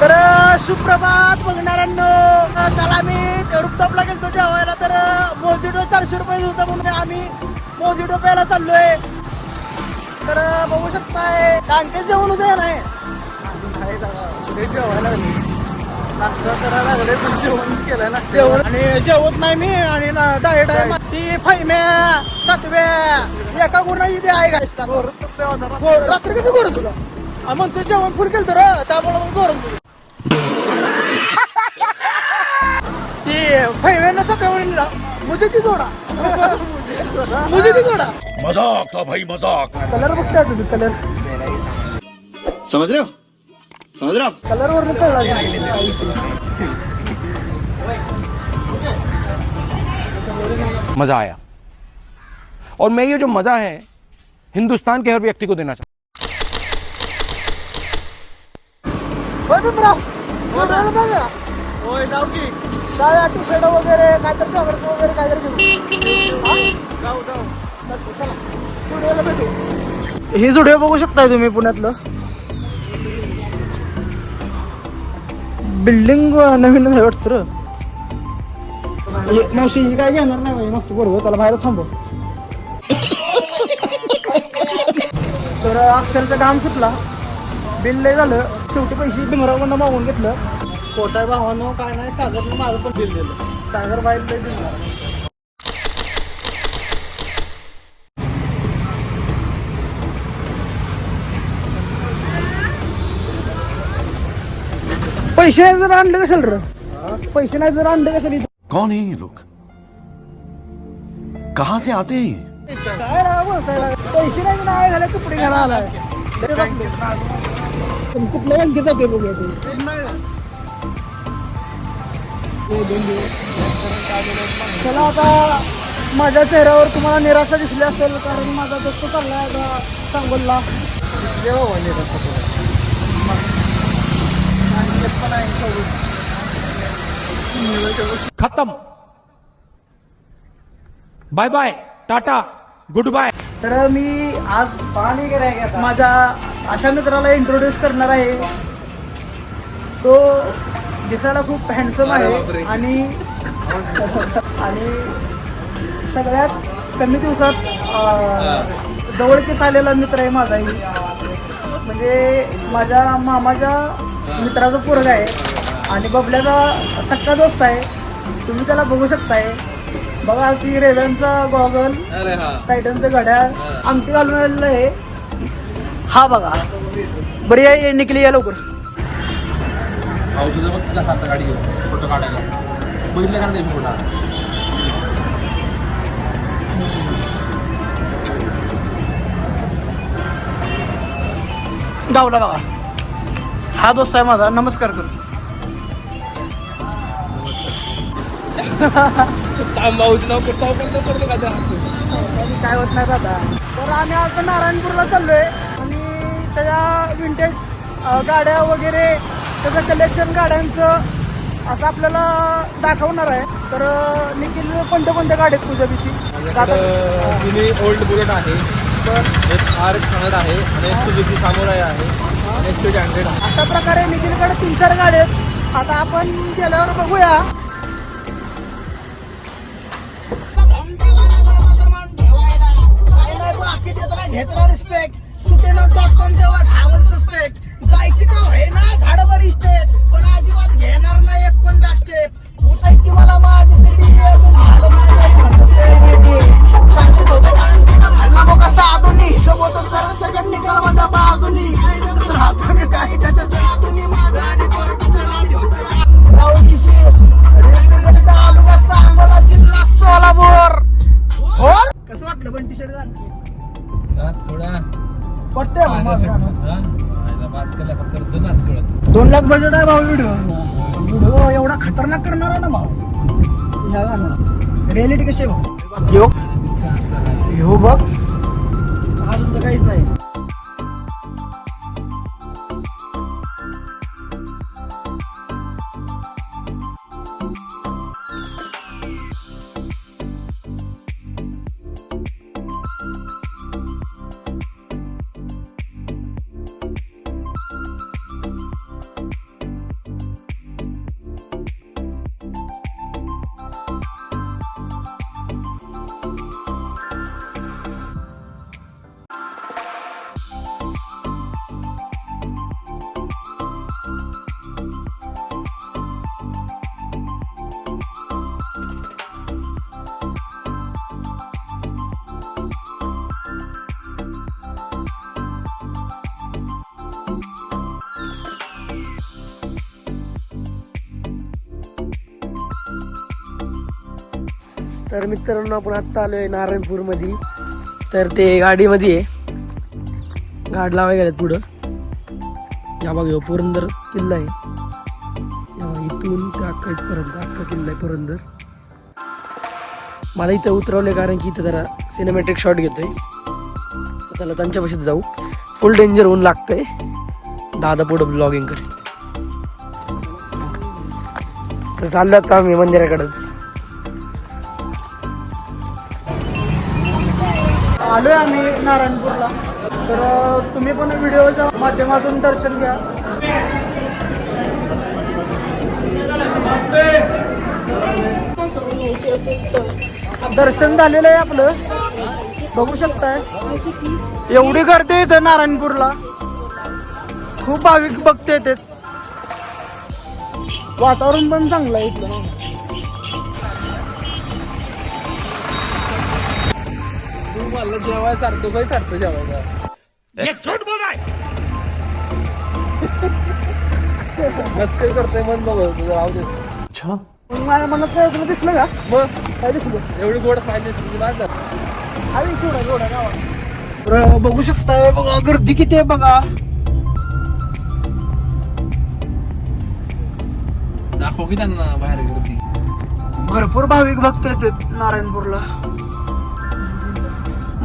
तर सुप्रभात बघणाऱ्यांनो. त्याला मी रुपटॉपला गेलतो जेवायला तर मोजिडो चारशे रुपये होता म्हणून आम्ही मोजिडो प्यायला चाललोय. तर बघू शकताय टांके जेवण उद्या नाही जेवायला नाश्ता करायला लागले पण जेवण केलं ना जेवण आणि जेवत नाही मी आणि डायट आहे ती फैम्या सातव्या. एका गुणाची ते आहे गायसला रात्री किती गोर तुला? आ, म्हणतो जेवण फुल केलं तर त्यामुळे मग गोर तुला. सकाळी मुझे की जोडा? मुझे की जोडा? मज़ाक था भाई मज़ाक। कलर बघताय तुम्ही कलर। समझ रहे हो? समझ रहे हो आप? कलर कळला मज़ा आया। और मैं ये जो मज़ा है हिंदुस्तान के हर व्यक्ति को देना चाहता होय काय टी शर्ट वगैरे काहीतरी जॉगर्स वगैरे काहीतरी घेऊ जाऊ जाऊ. चला स्टुडिओला भेटू. हे स्टुडिओ बघू शकताय तुम्ही पुण्यातलं? बिल्डिंग नवीन आहे वाटतं रे. हे मावशी ही काय घेणार नाही मागचं बरोबर त्याला बाहेर थांबव तर अक्षरचं काम सुटला. बिल लय झालं. शेवटी पैसे भीमरावकडनं मागून घेतलं. कोटाय भावानं काय नाही सागरनं माझं पण बिल दिलं सागर बाहेर दिलं. पैसे नाही जर आणलं कशाला र? पैसे नाही जर आणलं कशाला इथं? कौन है ये लोग? कहाँ से आते हैं ये? काय राव पैसे नाही नाही झाले कपडे घ्यायला आलाय. पण कुठल्या बँकेत जाते बघूया ते. चला आता माझ्या चेहऱ्यावर तुम्हाला निराशा दिसली असेल कारण माझा दोस्त चाललाय आता सांगोलला. खत्म. Bye bye tata good bye तर मी आज माझ्या अशा मित्राला इंट्रोड्यूस करणार आहे. तो दिसायला खूप हँडसम आहे आणि आणि सगळ्यात कमी दिवसात जवळकीस आलेला मित्र आहे माझाही. म्हणजे माझ्या मामाच्या मित्राचा पोरगा आहे. आणि बबल्याचा सक्का दोस्त आहे. तुम्ही त्याला बघू शकताय. बघा ती रेव्यांचा गॉगल टायटनचं घड्याळ अंगठी घालून आलेलं आहे. हा बघा. बरी आहे निकली आहे लवकर. भाऊ तुझं बघ तुझा हात गाडी घेऊन फोटो काढायला. बघितलं का नाही फोटो? गावला बघा. हा दोस्त आहे माझा नमस्कार कर. भाऊचं नाव करतो का काय होत नाही दादा. तर आम्ही आज नारायणपूरला चाललोय आणि त्याच्या विंटेज गाड्या वगैरे त्याचं कलेक्शन गाड्यांचं असं आपल्याला दाखवणार आहे. तर निखिल कोणत्या कोणत्या गाड्या आहेत तुझ्याविषयी आता जुनी ओल्ड बुलेट आहे. एक आर एक्स हंड्रेड आहे आणि एक सुझुकी सामुराई आहे आणि एक स्वीट हंड्रेड आहे. अशा प्रकारे निखिलकडे तीन चार गाड्या आहेत. आता आपण गेल्यावर बघूया. जायची का होय ना पण अजिबात घेणार नाही एक पण स्टेप उठायची मला माझी दिली झालं सांगित होतं तिथं घालला मग कसा आधुनी हिशोब होतो सर्व सगळ्यांनी निकाल माझ्या बाजूनी काही त्याच्या बजेट आहे भाऊ व्हिडिओ व्हिडिओ एवढा खतरनाक करणार आहे ना भाऊ. ह्या गाणं. रियालिटी कशी आहे भाऊ? यो. यो बघ. अजून तर काहीच नाही. तर मित्रांनो आपण आत्ता आलो आहे नारायणपूरमध्ये. तर ते गाडीमध्ये आहे. गाड लावायला गेल्यात पुढं. या बघ ह्यो पुरंदर किल्ला आहे. या इथून ते अख्खा इथपर्यंत अख्खा किल्ला आहे पुरंदर. मला इथं उतरवले कारण की इथं जरा सिनेमॅटिक शॉट घेतोय. चला चला त्यांच्यापाशीच जाऊ. फुल डेंजर होऊन लागतंय. दादा पुढं ब्लॉगिंग करेल. तर चाललं आता आम्ही मंदिराकडंच. आलोय आम्ही नारायणपूरला. तर तुम्ही पण व्हिडिओच्या माध्यमातून दर्शन घ्या. घ्यायची असेल तर दर्शन झालेलं आहे आपलं. बघू शकताय. एवढी गर्दी आहे इथं नारायणपूरला. खूप भाविक बघते येते वातावरण पण चांगलं आहे इथलं. मला जेवाय सारखं काही सारखं जेवायला. नसते करतोय मन बघ तुझं राहू दे मग माझ्या मनात काय तुला दिसलं का? मग? काय दिसलं? एवढी गोड पाहिजे तुझी माझं हवी गावात तर बघू शकताय बघा गर्दी किती आहे बघा. दाखव की त्यांना बाहेर गर्दी. भरपूर भाविक भक्त येतात नारायणपूरला.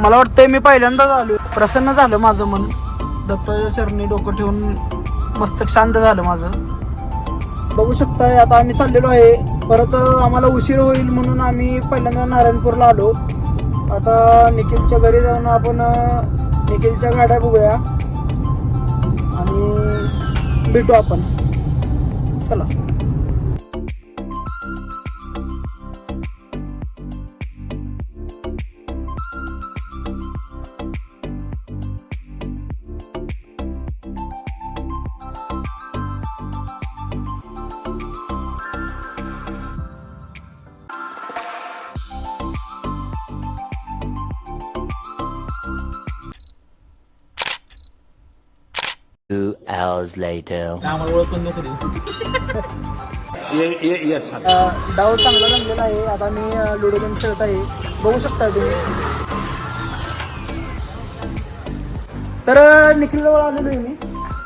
मला वाटतंय मी पहिल्यांदाच आलो प्रसन्न झालं माझं मन. दत्ताच्या चरणी डोकं ठेवून मस्तक शांत झालं माझं. बघू शकताय आता आम्ही चाललेलो आहे. परत आम्हाला उशीर होईल म्हणून आम्ही पहिल्यांदा नारायणपूरला आलो. आता निखिलच्या घरी जाऊन आपण निखिलच्या गाड्या बघूया. आणि भेटू आपण. चला. Hours later. आम्हाला ओळख पण नको देऊ. अ, डाव चांगला जमलेला आहे. आता मी अ, लुडो गेम खेळत आहे बघू शकता तुम्ही. तर अ, निखिल जवळ आलेलो आहे मी.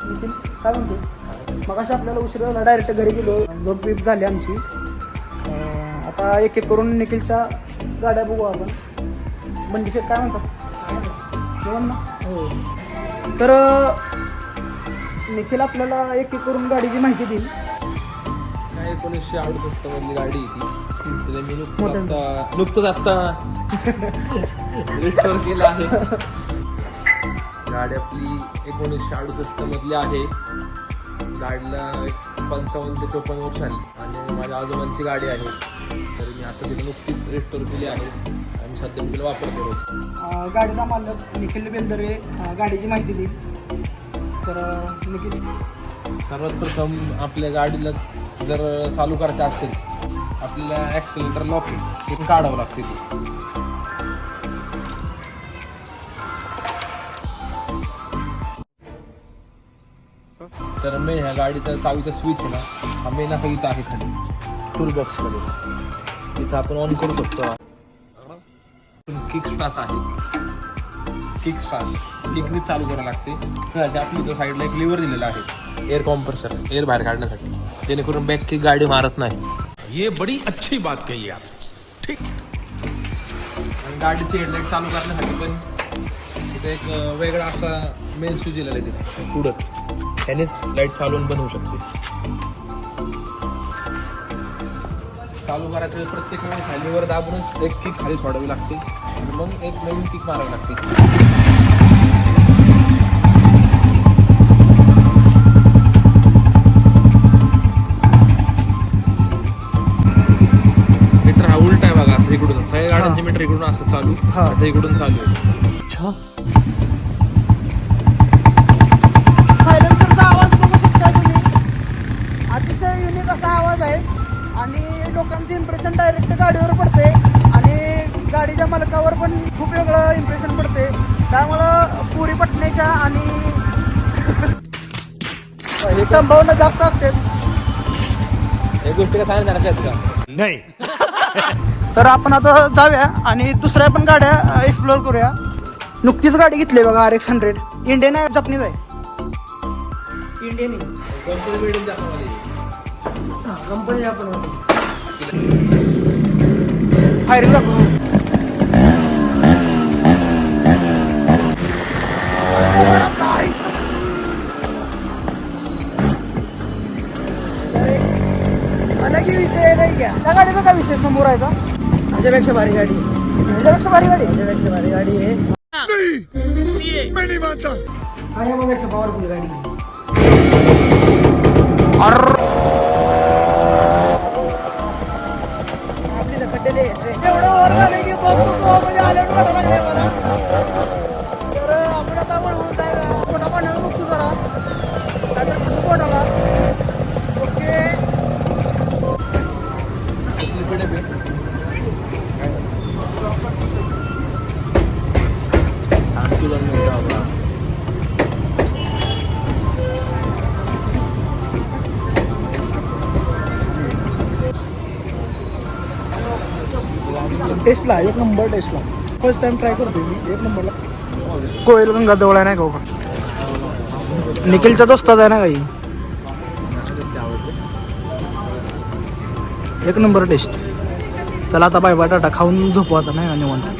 निखिल काय म्हणतो? मग आपल्याला उशीर झाला. डायरेक्ट घरी गेलो. झोप बीप झाली आमची. अ, आता एक एक करून निखिलच्या गाड्या बघू आपण. बंडी शेट काय म्हणतात? जेवण ना. हो. तर अ, निखिल आपल्याला एक एक करून गाडीची माहिती देईल. काय एकोणीसशे अडुसष्ट मधली गाडी आहे ती. तिला मी नुकतंच. आता नुकतंच आता रिस्टोर केलं आहे. गाडी आपली एकोणीसशे अडुसष्ट मधली आहे. गाडीला एक पंचावन्न ते चोपन्न वर्ष आली आणि माझ्या आजोबांची गाडी आहे. तर मी आता तिला नुकतीच रिस्टोर केली आहे. आणि सध्या मी तिला वापरतो रोज. अ, गाडीचा मालक निखिल बेंदरे अ, गाडीची माहिती देईल. तर सर्वात प्रथम आपल्या गाडीला जर चालू करायचं असेल आपल्याला ॲक्सिलेटर लॉक हे काढावं लागते ते. तर मेन ह्या गाडीचा चावीचा स्विच आहे ना हा मेन आता इथं आहे खाली टूल बॉक्समध्ये इथं आपण ऑन करू शकतो. किक स्टार्ट आहे. किक स्टार्ट किकनी चालू करावं लागते. त्यासाठी आपली इथं साईडला एक लिव्हर दिलेला आहे. एअर कॉम्प्रेसर एअर बाहेर काढण्यासाठी. जेणेकरून बॅक किक गाडी मारत नाही. ये बड़ी अच्छी बात कही आप। ठीक। आणि गाडीची हेडलाईट चालू करण्यासाठी पण तिथे एक वेगळा असा मेन स्विच दिलेला आहे तिथे. पुढंच. त्यानेच लाइट चालवून बंद होऊ शकते. चालू करायच्या वेळी प्रत्येक वेळी खालीवर दाबूनच एक किक खाली सोडावी लागते. मग एक नवीन किक मारावी लागते. मीटर इकडून असं चालू हा. असं इकडून चालू आहे. सायलेन्सरचा आवाज बघू शकता तुम्ही. अतिशय युनिक असा आवाज आहे. आणि लोकांचं इम्प्रेशन डायरेक्ट गाडीवर पडते. आणि गाडीच्या मालकावर पण खूप वेगळं इम्प्रेशन पडते. त्यामुळं पुरी पटण्याच्या आणि संभावना जास्त असते. या गोष्टी काय सांगणार का? नहीं. तर आपण आता जाऊया आणि दुसऱ्या पण गाड्या एक्सप्लोअर करूया. नुकतीच गाडी घेतली बघा आर एक्स हंड्रेड इंडियन आहे जपनीज आहे. इंडियन कंपनी आपण फायरिंग दाखव मला की विषय नाही घ्या त्या गाडीचा काय विषय समोर आहे का ह्याच्यापेक्षा भारी गाडी। ह्याच्यापेक्षा भारी गाडी? ह्याच्यापेक्षा भारी गाडी आहे हा। यापेक्षा पॉवरफुल गाडी टेस्टला एक नंबर टेस्टला. फर्स्ट टाइम ट्राय करतो मी एक नंबरला. कोयल गंगा जवळ आहे नाही का हो दोस्ताच आहे ना काही? एक नंबर टेस्ट. चला आता बाय बाय टाटा. खाऊन झोपू आता नाही का निवांत?